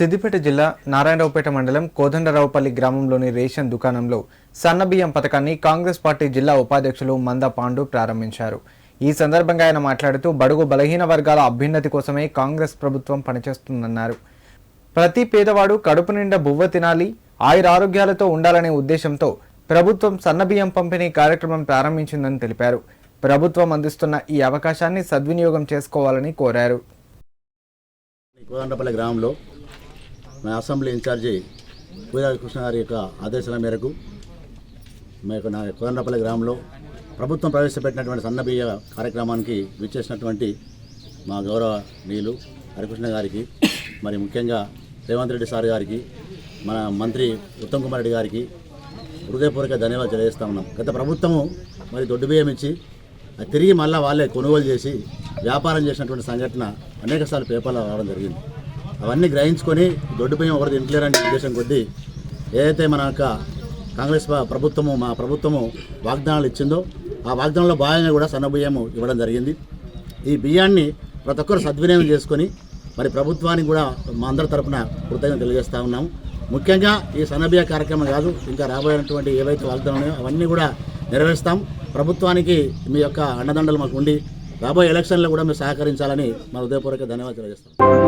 సిద్దిపేట జిల్లా నారాయణరావుపేట మండలం కోదండరావుపల్లి గ్రామంలోని రేషన్ దుకాణంలో సన్నబియ్యం పథకాన్ని కాంగ్రెస్ పార్టీ జిల్లా ఉపాధ్యక్షులు మంద పాండు ప్రారంభించారు. ఈ సందర్భంగా ఆయన మాట్లాడుతూ బడుగు బలహీన వర్గాల అభ్యున్నతి కోసమే కాంగ్రెస్ ప్రభుత్వం పనిచేస్తుందన్నారు. ప్రతి పేదవాడు కడుపు నిండా బువ్వ తినాలి ఆయురారోగ్యాలతో ఉండాలనే ఉద్దేశంతో ప్రభుత్వం సన్నబియ్యం పంపిణీ కార్యక్రమం ప్రారంభించిందని తెలిపారు. ప్రభుత్వం అందిస్తున్న ఈ అవకాశాన్ని సద్వినియోగం చేసుకోవాలని కోరారు. కోదండపల్లి గ్రామంలో మా అసెంబ్లీ ఇన్ఛార్జి పూజారి కృష్ణ గారి యొక్క ఆదేశాల మేరకు మీకు నా కోదండపల్లి గ్రామంలో ప్రభుత్వం ప్రవేశపెట్టినటువంటి సన్నబియ్య కార్యక్రమానికి విచ్చేసినటువంటి మా గౌరవ నీలు హరికృష్ణ గారికి మరి ముఖ్యంగా రేవంత్ రెడ్డి సార్ గారికి మన మంత్రి ఉత్తమ్ కుమార్ రెడ్డి గారికి హృదయపూర్వక ధన్యవాదాలు తెలియజేస్తా ఉన్నాం. గత ప్రభుత్వము మరి దొడ్డు బియ్యం ఇచ్చి అది తిరిగి మళ్ళీ వాళ్ళే కొనుగోలు చేసి వ్యాపారం చేసినటువంటి సంఘటన అనేకసార్లు పేపర్లో రావడం జరిగింది. అవన్నీ గ్రహించుకొని దొడ్డు బియ్యం ఒకటి అనే ఉద్దేశం కొద్దీ ఏదైతే మన యొక్క కాంగ్రెస్ ప్రభుత్వము మా ప్రభుత్వము వాగ్దానాలు ఇచ్చిందో ఆ వాగ్దానంలో భాగంగా కూడా సన్నబియ్యము ఇవ్వడం జరిగింది. ఈ బియ్యాన్ని ప్రతి ఒక్కరు సద్వినియోగం చేసుకొని మరి ప్రభుత్వానికి కూడా మా అందరి తరపున కృతజ్ఞత తెలియజేస్తా ఉన్నాము. ముఖ్యంగా ఈ సన్నబియ్య కార్యక్రమం కాదు ఇంకా రాబోయేటువంటి ఏవైతే వాగ్దానాలు ఉన్నాయో అవన్నీ కూడా నెరవేరుస్తాం. ప్రభుత్వానికి మీ యొక్క అండదండలు మాకు ఉండి రాబోయే ఎలక్షన్లో కూడా మీరు సహకరించాలని మా హృదయపూర్వక ధన్యవాదాలు తెలియజేస్తాం.